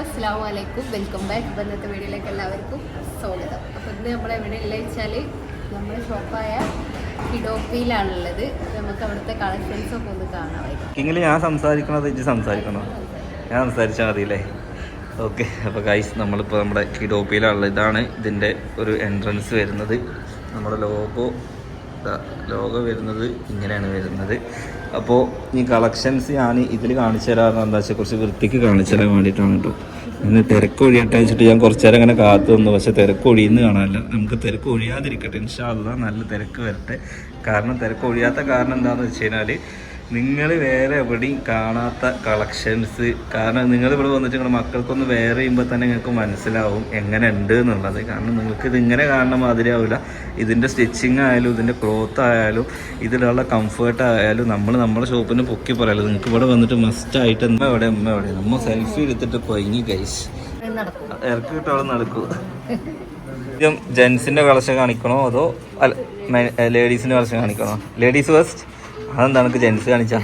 അസ്സാം വലൈക്കും welcome back. ഇന്നത്തെ വീഡിയോയിലേക്ക് എല്ലാവർക്കും സ്വാഗതം. അപ്പോൾ ഇന്ന് നമ്മൾ എവിടെ ഉള്ളത് വെച്ചാൽ നമ്മുടെ ഷോപ്പായ കിഡോപ്പിയിലാണുള്ളത്. നമുക്ക് അവിടുത്തെ കളക്ഷൻസ് ഒക്കെ ഒന്ന് കാണാമായിരുന്നു എങ്കിൽ ഞാൻ സംസാരിക്കണത് ഇജ്ജ് സംസാരിക്കണോ? ഞാൻ സംസാരിച്ചാൽ മതിയില്ലേ? ഓക്കെ അപ്പോൾ ഗൈസ് നമ്മളിപ്പോൾ നമ്മുടെ കിഡോപ്പിയിലുള്ള ഇതാണ് ഇതിന്റെ ഒരു എൻട്രൻസ് വരുന്നത്. നമ്മുടെ ലോഗോ ലോഗോ വരുന്നത് ഇങ്ങനെയാണ് വരുന്നത്. അപ്പോൾ ഈ കളക്ഷൻസ് ഞാൻ ഇതിൽ കാണിച്ചു തരാമെന്ന് എന്താ വെച്ചാൽ കുറച്ച് വൃത്തിക്ക് കാണിച്ചു തരാൻ വേണ്ടിയിട്ടാണ് കേട്ടോ ഇന്ന് തിരക്ക് ഒഴിയട്ടെ വെച്ചിട്ട് ഞാൻ കുറച്ച് നേരം അങ്ങനെ കാത്തു നിന്നു. പക്ഷെ തിരക്ക് ഒഴിയുന്ന കാണാനില്ല. നമുക്ക് തിരക്ക് ഒഴിയാതിരിക്കട്ടെ. ഇൻഷാല്ല നല്ല തിരക്ക് വരട്ടെ. കാരണം തിരക്ക് ഒഴിയാത്ത കാരണം എന്താണെന്ന് വെച്ച് കഴിഞ്ഞാൽ നിങ്ങൾ വേറെ എവിടെയും കാണാത്ത കളക്ഷൻസ് കാരണം നിങ്ങൾ ഇവിടെ വന്നിട്ട് നിങ്ങളുടെ മക്കൾക്കൊന്ന് വേറെ ചെയ്യുമ്പോൾ തന്നെ നിങ്ങൾക്ക് മനസ്സിലാവും എങ്ങനെ ഉണ്ട് എന്നുള്ളത്. കാരണം നിങ്ങൾക്ക് ഇത് ഇങ്ങനെ കാണുന്ന മാതിരി ആവില്ല ഇതിന്റെ സ്റ്റിച്ചിങ് ആയാലും ഇതിന്റെ ക്ലോത്ത് ആയാലും ഇതിലുള്ള കംഫേർട്ട് ആയാലും നമ്മൾ നമ്മുടെ ഷോപ്പിന് പൊക്കി പറയാലോ നിങ്ങൾക്ക് ഇവിടെ വന്നിട്ട് മസ്റ്റ് ആയിട്ട് അമ്മ എവിടെ അമ്മ എവിടെ നമ്മൾ സെൽഫി എടുത്തിട്ട് കൊയങ്ങി കൈസ് ഇറക്കി കിട്ടോളം നടക്കൂ. ആദ്യം ജെൻസിന്റെ കളക്ഷൻ കാണിക്കണോ? അതോ അല്ല ലേഡീസിന്റെ കളക്ഷൻ കാണിക്കണോ? ലേഡീസ് ഫസ്റ്റ് അതെന്താ എനിക്ക് ജെൻസ് കാണിച്ച?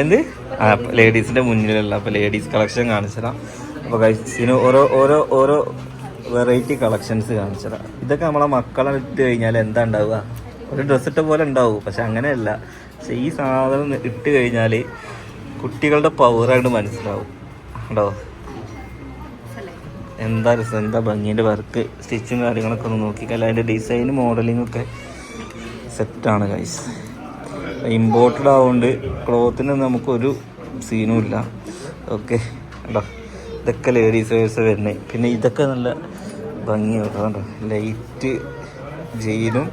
എന്ത്? ആ ലേഡീസിന്റെ മുന്നിലല്ല അപ്പൊ ലേഡീസ് കളക്ഷൻ കാണിച്ചതാ. അപ്പൊ ഗൈസിന് ഓരോ ഓരോ ഓരോ വെറൈറ്റി കളക്ഷൻസ് കാണിച്ചതാ. ഇതൊക്കെ നമ്മളെ മക്കളെ ഇട്ട് കഴിഞ്ഞാൽ എന്താ ഉണ്ടാവുക? ഒരു ഡ്രസ് ഇട്ട പോലെ ഉണ്ടാവും പക്ഷെ അങ്ങനെയല്ല. പക്ഷെ ഈ സാധനം ഇട്ട് കഴിഞ്ഞാൽ കുട്ടികളുടെ പവറായിട്ട് മനസ്സിലാവും. ഉണ്ടോ എന്താ രസം? എന്താ ഭംഗിന്റെ വർക്ക്? സ്റ്റിച്ചും കാര്യങ്ങളൊക്കെ ഒന്ന് നോക്കിക്കല്ല? അതിന്റെ ഡിസൈനും മോഡലിംഗ് ഒക്കെ. സെറ്റാണ് ഗൈസ് ഇമ്പോർട്ടഡ് ആവുകൊണ്ട് ക്ലോത്തിന് നമുക്കൊരു സീനും ഇല്ല. ഓക്കെ കേട്ടോ ഇതൊക്കെ ലേഡീസ് വേഴ്സ് വരുന്നത് പിന്നെ ഇതൊക്കെ നല്ല ഭംഗി കേട്ടോ ലൈറ്റ് ജീനും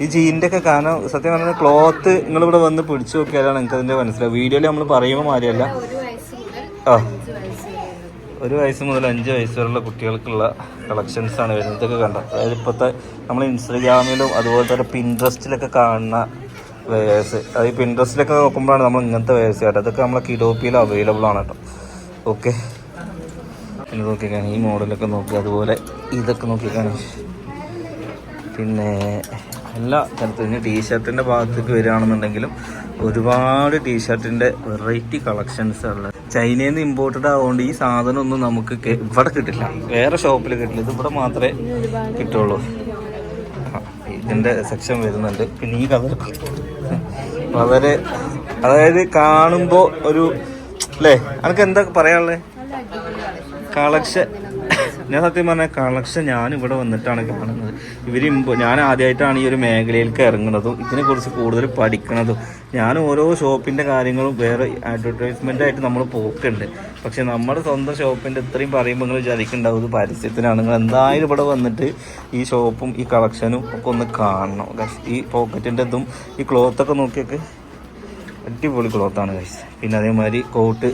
ഈ ജീനിന്റെ ഒക്കെ കാരണം സത്യം പറഞ്ഞാൽ ക്ലോത്ത് നിങ്ങളിവിടെ വന്ന് പിടിച്ചു നോക്കിയാലാണ് നിങ്ങൾക്ക് അതിന്റെ മനസ്സിലാവും വീഡിയോയിൽ നമ്മൾ പറയുമ്പോൾ മാറിയല്ല ആ. ഒരു വയസ്സ് മുതൽ അഞ്ച് വയസ്സ് വരെയുള്ള കുട്ടികൾക്കുള്ള കളക്ഷൻസ് ആണ് വരുന്നത്. ഇതൊക്കെ കണ്ട? അതായത് ഇപ്പോഴത്തെ നമ്മൾ ഇൻസ്റ്റഗ്രാമിലും അതുപോലെ തന്നെ പിൻട്രസ്റ്റിലൊക്കെ കാണുന്ന വേഴ്സ് അത് ഈ പിൻട്രസ്റ്റിലൊക്കെ നോക്കുമ്പോഴാണ് നമ്മൾ ഇങ്ങനത്തെ വേഴ്സ് കേട്ടോ അതൊക്കെ നമ്മളെ കിഡോപ്പിയിൽ അവൈലബിൾ ആണ് കേട്ടോ. ഓക്കെ പിന്നെ നോക്കിക്കാണ് ഈ മോഡലൊക്കെ നോക്കി അതുപോലെ ഇതൊക്കെ നോക്കിക്കാണ് പിന്നെ എല്ലാ തരത്തിലും. ഇനി ടീഷർട്ടിന്റെ ഭാഗത്തേക്ക് വരികയാണെന്നുണ്ടെങ്കിലും ഒരുപാട് ടീഷർട്ടിന്റെ വെറൈറ്റി കളക്ഷൻസ് ഉള്ളത് ചൈനയിൽ നിന്ന് ഇമ്പോർട്ടഡ് ആവുകൊണ്ട് ഈ സാധനം ഒന്നും നമുക്ക് ഇവിടെ കിട്ടില്ല. വേറെ ഷോപ്പിൽ കിട്ടില്ല. ഇത് ഇവിടെ മാത്രമേ കിട്ടുള്ളൂ. ഇതിന്റെ സെക്ഷൻ വരുന്നുണ്ട്. പിന്നെ ഈ കളർ വളരെ അതായത് കാണുമ്പോൾ ഒരു അല്ലേ അനക്ക് എന്താ പറയാനുള്ളത് കളക്ഷൻ ഞാൻ സത്യം പറഞ്ഞ കളക്ഷൻ ഞാൻ ഇവിടെ വന്നിട്ടാണ് കാണുന്നത്. ഇവർ ഞാൻ ആദ്യമായിട്ടാണ് ഈ ഒരു മേഖലയിലേക്ക് ഇറങ്ങുന്നതും ഇതിനെക്കുറിച്ച് കൂടുതൽ പഠിക്കുന്നതും ഞാൻ ഓരോ ഷോപ്പിന്റെ കാര്യങ്ങളും വേറെ ആയിട്ട് നമ്മൾ പോക്കുണ്ട്. പക്ഷെ നമ്മുടെ സ്വന്തം ഷോപ്പിന്റെ ഇത്രയും പറയുമ്പോൾ നിങ്ങൾ വിചാരിക്കുന്നുണ്ടാവും പരസ്യത്തിനാണ്. നിങ്ങൾ എന്തായാലും ഇവിടെ വന്നിട്ട് ഈ ഷോപ്പും ഈ കളക്ഷനും ഒക്കെ ഒന്ന് കാണണം. ഈ പോക്കറ്റിന്റെ ഇതും ഈ ക്ലോത്തൊക്കെ നോക്കിയൊക്കെ. അടിപൊളി ക്ലോത്താണ് ഗൈസ് പിന്നെ അതേമാതിരി കോട്ട്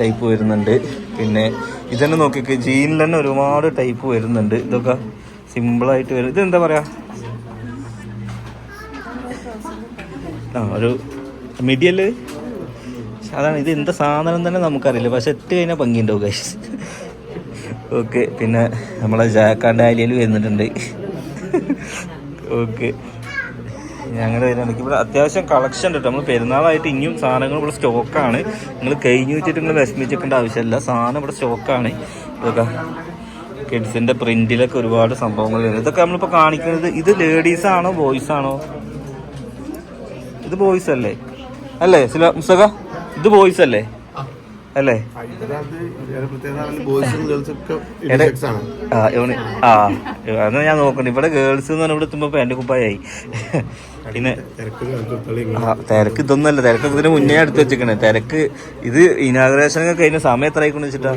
ടൈപ്പ് വരുന്നുണ്ട്. പിന്നെ ഇതന്നെ നോക്കിക്ക് ജീനിൽ തന്നെ ഒരുപാട് ടൈപ്പ് വരുന്നുണ്ട്. ഇതൊക്കെ സിമ്പിളായിട്ട് വരും. ഇതെന്താ പറയാ? ആ ഒരു മിഡിയൽ അതാണ് ഇത് എന്താ സാധനം തന്നെ നമുക്കറിയില്ല. പക്ഷെ എട്ട് കഴിഞ്ഞാൽ ഭംഗിയുണ്ടാവും കാശ് ഓക്കെ പിന്നെ നമ്മളെ ജാക്കാണ്ട് ആലിയൽ വരുന്നിട്ടുണ്ട് ഓക്കെ ഞങ്ങൾ വരുന്നത് ഇവിടെ അത്യാവശ്യം കളക്ഷൻ ഉണ്ട് നമ്മൾ പെരുന്നാളായിട്ട് ഇനിയും സാധനങ്ങൾ ഇവിടെ സ്റ്റോക്കാണ് നിങ്ങൾ കഴിഞ്ഞു വെച്ചിട്ട് നിങ്ങൾ വിഷമിച്ചിട്ടേണ്ട ആവശ്യമില്ല. സാധനം ഇവിടെ സ്റ്റോക്കാണ് ഇതൊക്കെ കിഡ്സിന്റെ പ്രിന്റിലൊക്കെ ഒരുപാട് സംഭവങ്ങൾ വരുന്നത് ഇതൊക്കെ നമ്മളിപ്പോൾ കാണിക്കുന്നത് ഇത് ലേഡീസ് ആണോ ബോയ്സ് ആണോ? ഇത് ബോയ്സ് അല്ലേ? അല്ലേ? സില മുസ്തക ഇത് ബോയ്സ് അല്ലേ? അല്ലേ? ആ ഞാൻ നോക്കണ്ട ഇവിടെ ഗേൾസ് എന്ന് പറഞ്ഞാൽ ഇവിടെ എത്തുമ്പോ പാന്റ് കുപ്പായായി. പിന്നെ തിരക്ക് ഇതൊന്നല്ല തിരക്ക് ഇതിന് മുന്നേ എടുത്ത് വെച്ചിരിക്കണേ. തിരക്ക് ഇത് ഇനാഗ്രേഷൻ ഒക്കെ കഴിഞ്ഞ സമയം എത്ര ആയിക്കൊണ്ട് വെച്ചിട്ടാ?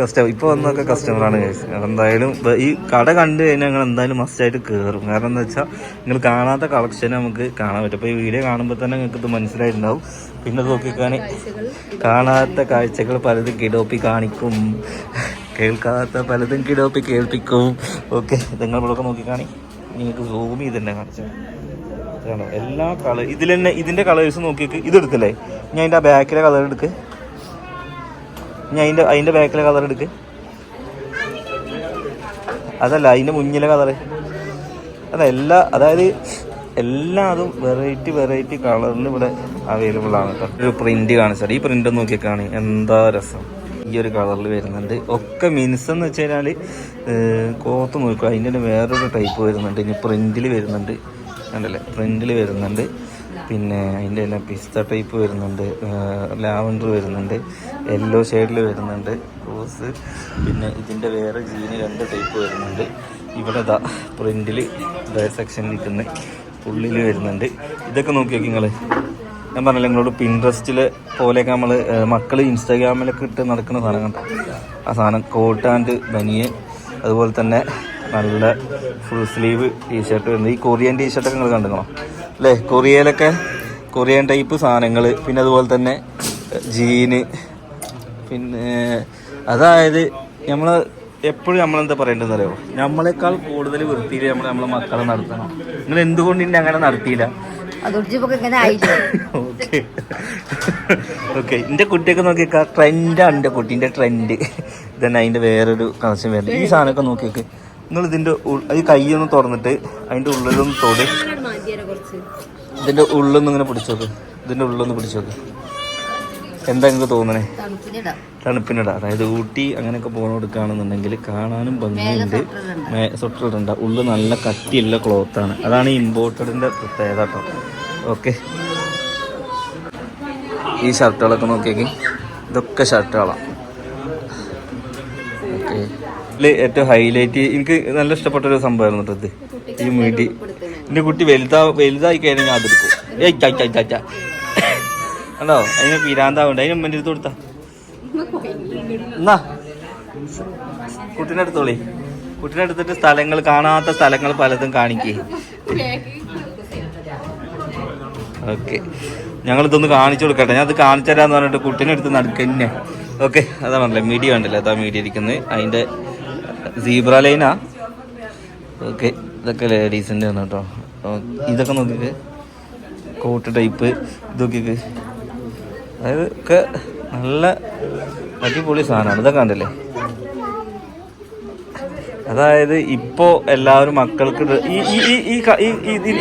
കസ്റ്റമർ ഇപ്പൊ വന്നൊക്കെ കസ്റ്റമറാണ്. എന്തായാലും ഈ കട കണ്ടു കഴിഞ്ഞാൽ ഞങ്ങൾ എന്തായാലും മസ്റ്റ് ആയിട്ട് കേറും. കാരണം എന്താ വെച്ചാൽ നിങ്ങൾ കാണാത്ത കളക്ഷൻ നമുക്ക് കാണാൻ പറ്റും. അപ്പോൾ ഈ വീഡിയോ കാണുമ്പോൾ തന്നെ നിങ്ങൾക്ക് ഇത് മനസ്സിലായിട്ടുണ്ടാവും. പിന്നെ നോക്കിക്കാണെങ്കിൽ നോക്കിക്കാണി. കാണാത്ത കാഴ്ചകൾ പലതും കിടോപ്പി കാണിക്കും. കേൾക്കാത്ത പലതും കിടോപ്പി കേൾപ്പിക്കും. ഓക്കെ നിങ്ങൾ ഇവിടെ നോക്കിക്കാണി. നിങ്ങൾക്ക് സൂം ചെയ്ത് തന്നെ കാണിച്ചു. ഇതാണോ? എല്ലാ കളർ ഇതിൽ തന്നെ ഇതിന്റെ കളേഴ്സ് നോക്കിയിട്ട് ഇതെടുക്കല്ലേ ഞാൻ അതിന്റെ ആ ബാക്കിലെ കളർ എടുക്ക്. ഞാൻ അതിന്റെ അതിന്റെ ബാക്കിലെ കളർ എടുക്ക്. അതല്ല അതിന്റെ മുന്നിലെ കളർ അല്ല എല്ലാ അതായത് എല്ലാതും വെറൈറ്റി വെറൈറ്റി കളറിൽ ഇവിടെ അവൈലബിൾ ആണ് കേട്ടോ ഒരു പ്രിന്റ് കാണിച്ചാൽ ഈ പ്രിന്റ് നോക്കി കാണി എന്താ രസം. ഈ ഒരു കളറിൽ വരുന്നുണ്ട്. ഒക്കെ മിൻസ് എന്ന് വെച്ച് കഴിഞ്ഞാൽ കോത്ത് നോക്കുക. അതിന്റെ തന്നെ വേറൊരു ടൈപ്പ് വരുന്നുണ്ട്. ഇനി പ്രിന്റിൽ വരുന്നുണ്ട്. കണ്ടല്ലേ? പ്രിന്റിൽ വരുന്നുണ്ട്. പിന്നെ അതിന്റെ തന്നെ പിസ്ത ടൈപ്പ് വരുന്നുണ്ട്. ലാവൻഡർ വരുന്നുണ്ട്. യെല്ലോ ഷെയ്ഡിൽ വരുന്നുണ്ട്. റോസ് പിന്നെ ഇതിന്റെ വേറെ ജീന് രണ്ട് ടൈപ്പ് വരുന്നുണ്ട്. ഇവിടെ ദാ പ്രിന്റിൽ സെക്ഷനിൽ നിൽക്കുന്ന ഉള്ളിൽ വരുന്നുണ്ട്. ഇതൊക്കെ നോക്കി നോക്കി നിങ്ങൾ ഞാൻ പറഞ്ഞില്ല നിങ്ങളോട് പിൻട്രസ്റ്റിൽ പോലെയൊക്കെ നമ്മൾ മക്കൾ ഇൻസ്റ്റാഗ്രാമിലൊക്കെ ഇട്ട് നടക്കുന്ന സാധനം ആ സാധനം കോട്ട് ആൻഡ് ബനിയൻ അതുപോലെ തന്നെ നല്ല ഫുൾ സ്ലീവ് ടീഷർട്ട് വരുന്നത്. ഈ കൊറിയൻ ടീഷർട്ടൊക്കെ നിങ്ങൾ കണ്ടുക്കണോ അല്ലേ? കൊറിയയിലൊക്കെ കൊറിയൻ ടൈപ്പ് സാധനങ്ങൾ പിന്നെ അതുപോലെ തന്നെ ജീന് പിന്നെ അതായത് നമ്മൾ എപ്പോഴും നമ്മളെന്താ പറയേണ്ടതെന്ന് അറിയോ നമ്മളെക്കാൾ കൂടുതൽ വൃത്തിയിൽ നമ്മൾ നമ്മളെ മക്കളെ നടത്തണം. നിങ്ങൾ എന്തുകൊണ്ട് ഇനി അങ്ങനെ നടത്തിയില്ല? ഓക്കെ. ഓക്കെ എന്റെ കുട്ടിയൊക്കെ നോക്കിയേക്കാ. ട്രെൻഡാണ് എന്റെ കുട്ടീന്റെ ട്രെൻഡ്. ഇതന്നെ അതിന്റെ വേറൊരു കണക്ഷൻ വരുന്നത് ഈ സാധനമൊക്കെ നോക്കിയൊക്കെ. നിങ്ങൾ ഇതിന്റെ ഈ കൈയൊന്ന് തുറന്നിട്ട് അതിന്റെ ഉള്ളിലൊന്ന് തൊട്. ഇതിന്റെ ഇതിന്റെ ഉള്ളൊന്നും ഇങ്ങനെ പിടിച്ചോക്ക് ഇതിന്റെ ഉള്ളൊന്ന് പിടിച്ചോക്ക് എന്താ നിങ്ങൾക്ക് തോന്നണേ? തണുപ്പിനിടാം. അതായത് ഊട്ടി അങ്ങനെയൊക്കെ പോകണ കൊടുക്കുകയാണെന്നുണ്ടെങ്കിൽ കാണാനും ഭംഗിയുണ്ട്. സ്വട്ടർ ഇടണ്ട ഉള്ളു നല്ല കട്ടിയുള്ള ക്ലോത്താണ് അതാണ് ഈ ഇമ്പോർട്ടഡിന്റെ പ്രത്യേകത കേട്ടോ ഓക്കെ. ഈ ഷർട്ടുകളൊക്കെ നോക്കിയേക്ക്. ഇതൊക്കെ ഷർട്ടുകളാണ് ഓക്കെ. ഇതിൽ ഏറ്റവും ഹൈലൈറ്റ് എനിക്ക് നല്ല ഇഷ്ടപ്പെട്ട ഒരു സംഭവമായിരുന്നു കേട്ടോ ഇത്. ഈ മീഡി എന്റെ കുട്ടി വലുതാ വലുതായി കഴിഞ്ഞാൽ ഞാൻ അതെടുക്കും ഏയ് ചാച്ചാ ചാ ചാ ചാ. കണ്ടോ? അതിന് പീരാന്താവുണ്ട്. അതിന് ഉമ്മന്റെ അടുത്ത് കൊടുത്താ. എന്നാ? കുട്ടീനെ എടുത്തോളി. കുട്ടീനെ സ്ഥലങ്ങൾ കാണാത്ത സ്ഥലങ്ങൾ പലതും കാണിക്കേ. ഓക്കെ. ഞങ്ങൾ ഇതൊന്ന് കാണിച്ചു കൊടുക്കട്ടെ. ഞാൻ അത് കാണിച്ചു തരാന്ന് പറഞ്ഞിട്ട് കുട്ടീനെ എടുത്ത് നടക്കന്നെ. ഓക്കെ. അതാ പറഞ്ഞില്ലേ മീഡിയ ഉണ്ടല്ലോ അതാ മീഡിയ ഇരിക്കുന്നത് അതിന്റെ സീബ്ര ലൈനാ. ഓക്കെ. ഇതൊക്കെ ലേഡീസിന്റെ ആണ് കേട്ടോ. ഇതൊക്കെ നോക്കിക്ക്. Coat type. ഇതൊക്കെ അതായത് ഒക്കെ നല്ല അടിപൊളി സാധനമാണ്. ഇതൊക്കെ കണ്ടില്ലേ? അതായത് ഇപ്പോ എല്ലാവരും മക്കൾക്ക് ഈ ഈ ഈ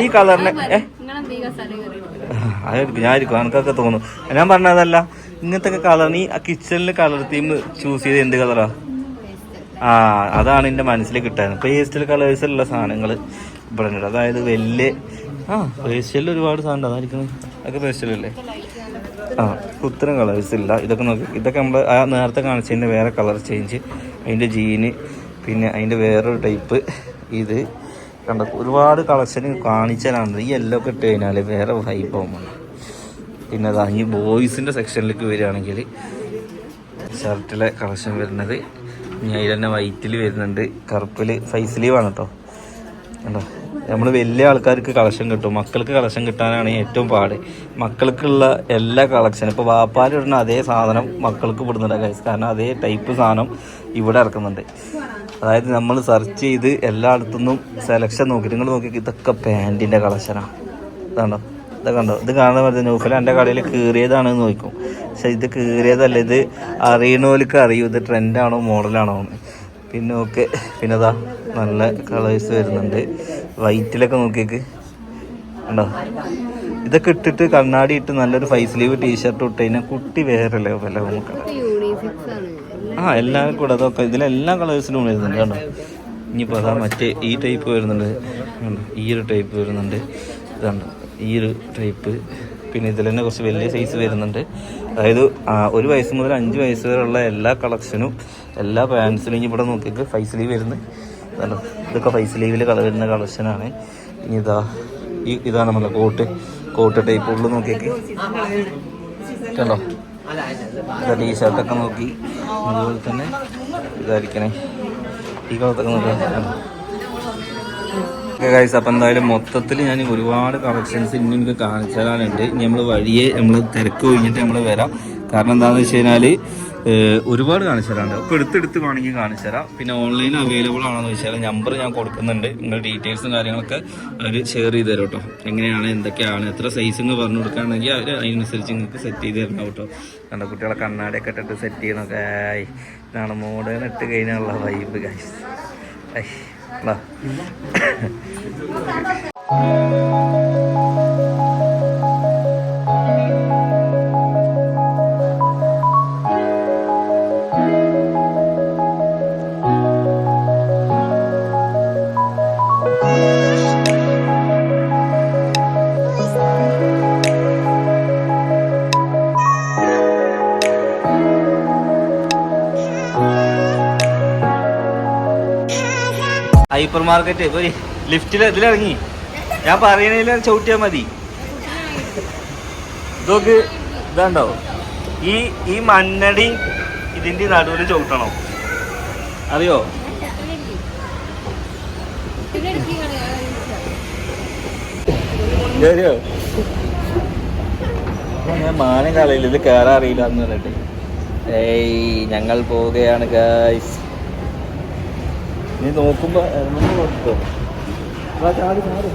ഈ കളറിനെ ഏ? അതായിരിക്കും ഞാനിരിക്കും. എനിക്കൊക്കെ തോന്നും. ഞാൻ പറഞ്ഞതല്ല. ഇങ്ങനത്തെ കളറിന് ഈ കിച്ചണിൽ കളർ തീം ചൂസ് ചെയ്ത് എന്ത് കളറാ? ആ അതാണ് എന്റെ മനസ്സിൽ കിട്ടാൻ പേസ്റ്റൽ കളേഴ്സ് ഉള്ള സാധനങ്ങൾ ഇവിടെ അതായത് വലിയ ആ പേസ്റ്റലിൽ ഒരുപാട് സാധനം അതായിരിക്കണം. അതൊക്കെ പേസ്റ്റലല്ലേ? ആ ഉത്തരം കളേഴ്സ് ഇല്ല. ഇതൊക്കെ നോക്കി ഇതൊക്കെ നമ്മൾ ആ നേരത്തെ കാണിച്ചതിന്റെ വേറെ കളർ ചേഞ്ച് അതിന്റെ ജീന് പിന്നെ അതിന്റെ വേറൊരു ടൈപ്പ് ഇത്. കണ്ട ഒരുപാട് കളക്ഷൻ കാണിച്ചാലാണ് ഈ എല്ലോ ഒക്കെ ഇട്ട് കഴിഞ്ഞാൽ വേറെ വൈബ് ആവുമ്പോൾ പിന്നെ അതാ ഈ ബോയ്സിന്റെ സെക്ഷനിലേക്ക് വരികയാണെങ്കിൽ ഷർട്ടിലെ കളക്ഷൻ വരുന്നത്. ഇനി അതിൽ തന്നെ വൈറ്റിൽ വരുന്നുണ്ട്. കറുപ്പിൽ ഫൈസ് ലീവാണ് കേട്ടോ കണ്ടോ? നമ്മൾ വലിയ ആൾക്കാർക്ക് കളക്ഷൻ കിട്ടും. മക്കൾക്ക് കളക്ഷൻ കിട്ടാനാണ് ഏറ്റവും പാട്. മക്കൾക്കുള്ള എല്ലാ കളക്ഷനും ഇപ്പോൾ വാപ്പാലിടുന്ന അതേ സാധനം മക്കൾക്ക് ഇവിടുന്നുണ്ട് ഗൈസ് കാരണം അതേ ടൈപ്പ് സാധനം ഇവിടെ ഇറക്കുന്നുണ്ട്. അതായത് നമ്മൾ സെർച്ച് ചെയ്ത് എല്ലായിടത്തുനിന്നും സെലക്ഷൻ നോക്കി. നിങ്ങൾ നോക്കി ഇതൊക്കെ പാന്റിന്റെ കളക്ഷനാണ് ഇതാണോ ഇതൊക്കെ ഉണ്ടോ ഇത് കാണുന്ന പറഞ്ഞാൽ നൂഫല എന്റെ കടയിൽ കീറിയതാണെന്ന് നോക്കും. പക്ഷെ ഇത് കീറിയതല്ല ഇത് അറിയണോർക്ക് അറിയൂ. ഇത് ട്രെൻഡാണോ മോഡലാണോ പിന്നെ ഓക്കെ പിന്നെ അതാ നല്ല കളേഴ്സ് വരുന്നുണ്ട്. വൈറ്റിലൊക്കെ നോക്കിയേക്ക്. ഉണ്ടോ ഇതൊക്കെ ഇട്ടിട്ട് കണ്ണാടി ഇട്ട് നല്ലൊരു ഫൈവ് സ്ലീവ് ടീഷർട്ട് ഇട്ട് കഴിഞ്ഞാൽ കുട്ടി വേറെ ലെവല നമുക്ക്. യൂണിസെക്സ് ആണ് ആ എല്ലാം കൂടെ അതൊക്കെ ഇതിലെല്ലാ കളേഴ്സിലും വരുന്നുണ്ട് കണ്ടോ? ഇനിയിപ്പോൾ അതാ മറ്റേ ഈ ടൈപ്പ് വരുന്നുണ്ട്. ഈ ഒരു ടൈപ്പ് വരുന്നുണ്ട്. ഇതാണ് ഈ ഒരു ടൈപ്പ് പിന്നെ ഇതിൽ തന്നെ കുറച്ച് വലിയ സൈസ് വരുന്നുണ്ട്. അതായത് ഒരു വയസ്സ് മുതൽ അഞ്ച് വയസ്സ് വരെയുള്ള എല്ലാ കളക്ഷനും എല്ലാ പാൻസിലും ഇവിടെ നോക്കിയിട്ട് ഫൈവ് സ്ലീവ് വരുന്നത്. ഇതൊക്കെ ഫൈസ് സ്ലീവിൽ കളർ വരുന്ന കളക്ഷനാണ് ഇനി ഇതാ ഈ ഇതാണ് നമ്മളെ കോട്ട് കോട്ട് ടൈപ്പ് ഉള്ളു നോക്കിയൊക്കെ. കണ്ടോ? ഇതാ ടീഷർട്ടൊക്കെ നോക്കി. അതുപോലെ തന്നെ ഇതായിരിക്കണേ. ഈ കളത്തൊക്കെ നോക്കാം. ഗൈസ് അപ്പം എന്തായാലും മൊത്തത്തിൽ ഞാൻ ഒരുപാട് കളക്ഷൻസ് ഇനി എനിക്ക് കാണിച്ചു തരാനുണ്ട് ഇനി നമ്മൾ വഴിയെ നമ്മൾ തിരക്ക് കഴിഞ്ഞിട്ട് നമ്മൾ വരാം. കാരണം എന്താണെന്ന് വെച്ച് കഴിഞ്ഞാൽ ഒരുപാട് കാണിച്ചു തരാണ്ട് അപ്പോൾ എടുത്തെടുത്ത് വേണമെങ്കിൽ കാണിച്ചു തരാം. പിന്നെ ഓൺലൈൻ അവൈലബിൾ ആണെന്ന് വെച്ചാൽ നമ്പർ ഞാൻ കൊടുക്കുന്നുണ്ട്. നിങ്ങൾ ഡീറ്റെയിൽസും കാര്യങ്ങളൊക്കെ അവർ ഷെയർ ചെയ്ത് തരും കേട്ടോ എങ്ങനെയാണ് എന്തൊക്കെയാണ് എത്ര സൈസ് എന്ന് പറഞ്ഞു കൊടുക്കുകയാണെങ്കിൽ അവർ അതിനനുസരിച്ച് നിങ്ങൾക്ക് സെറ്റ് ചെയ്ത് തരണം കേട്ടോ കണ്ട കുട്ടികളെ കണ്ണാടിയൊക്കെ ഇട്ടിട്ട് സെറ്റ് ചെയ്യണമൊക്കെ ഇതാണ് മോഡേൺ ഇട്ട് കഴിഞ്ഞാലുള്ള vibe guys I hypermarket ഇപ്പൊ ലിഫ്റ്റിൽ ഇതിലിറങ്ങി. ഞാൻ പറയണതിൽ ചവിട്ടിയാൽ മതി. ഇതൊക്കെ ഇതാണ്ടോ? ഈ ഈ മണ്ണടി ഇതിന്റെ നടുവിൽ ചവിട്ടണോ. അറിയോ? ഞാൻ മാനം കളയില്ല ഇത് കയറാറിയില്ല എന്ന് പറഞ്ഞിട്ട്. ഏയ് ഞങ്ങൾ പോവുകയാണ് ഗായ്സ് നീ നോക്കുമ്പോ ഇറങ്ങുമ്പോ കൊടുത്തോ. വാ, ചാടി, ചാടി.